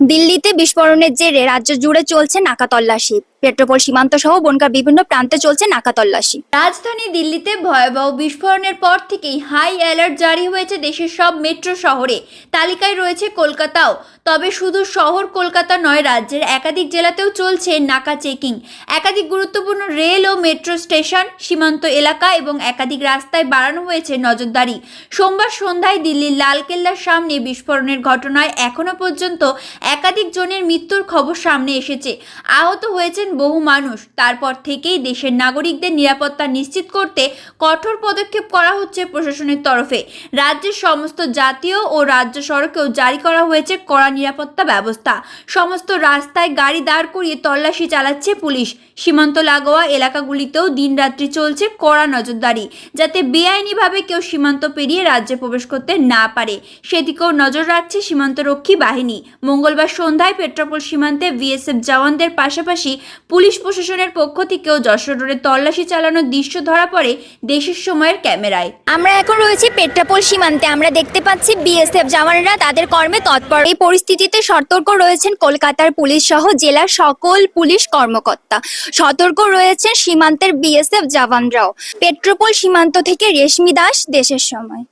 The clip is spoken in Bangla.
দিল্লিতে বিস্ফোরণের জেরে রাজ্য জুড়ে চলছে নাকা তল্লাশি। পেট্রোপোল সীমান্ত সহ বনগার বিভিন্ন প্রান্তে চলছে নাকা তল্লাশি। রাজধানী দিল্লিতে ভয়াবহ বিস্ফোরণের পর থেকেই হাই অ্যালার্ট জারি হয়েছে দেশের সব মেট্রো শহরে। তালিকায় রয়েছে কলকাতাও। তবে শুধু শহর কলকাতা নয়, রাজ্যের একাধিক জেলাতেও চলছে নাকা চেকিং। একাধিক গুরুত্বপূর্ণ রেল ও মেট্রো স্টেশন, সীমান্ত এলাকা এবং একাধিক রাস্তায় বাড়ানো হয়েছে নজরদারি। সোমবার সন্ধ্যায় দিল্লির লালকেল্লার সামনে বিস্ফোরণের ঘটনায় এখনও পর্যন্ত একাধিক জনের মৃত্যুর খবর সামনে এসেছে। আহত হয়েছেন বহু মানুষ। তারপর থেকেই দেশের নাগরিকদের নিরাপত্তা নিশ্চিত করতে কঠোর পদক্ষেপ করা হচ্ছে প্রশাসনের তরফে। রাজ্যের সমস্ত জাতীয় ও রাজ্য সড়কেও জারি করা হয়েছে কড়া নিরাপত্তা ব্যবস্থা। সমস্ত রাস্তায় গাড়ি দাঁড় করিয়ে তল্লাশি চালাচ্ছে পুলিশ। সীমান্ত লাগোয়া এলাকাগুলিতেও দিনরাত্রি চলছে কড়া নজরদারি, যাতে বেআইনিভাবে কেউ সীমান্ত পেরিয়ে রাজ্যে প্রবেশ করতে না পারে। সেদিকেও নজর রাখছে সীমান্তরক্ষী বাহিনী। মঙ্গলবার সন্ধ্যায় পেট্রোপোল সীমান্তে বিএসএফ জওয়ানদের পাশাপাশি পুলিশ প্রশাসনের পক্ষ থেকেও যশোর রোডে তল্লাশি চালানোর দৃশ্য ধরা পড়ে দেশের সময়ের ক্যামেরায়। আমরা এখন রয়েছি পেট্রাপোল সীমান্তে। আমরা দেখতে পাচ্ছি বিএসএফ জওয়ানরা তাদের কর্মে তৎপর। এই পরিস্থিতিতে সতর্ক রয়েছেন কলকাতার পুলিশ সহ জেলার সকল পুলিশ কর্মকর্তা। সতর্ক রয়েছেন সীমান্তের বিএসএফ জওয়ানরাও। পেট্রোপোল সীমান্ত থেকে রেশমি দাস, দেশের সময়।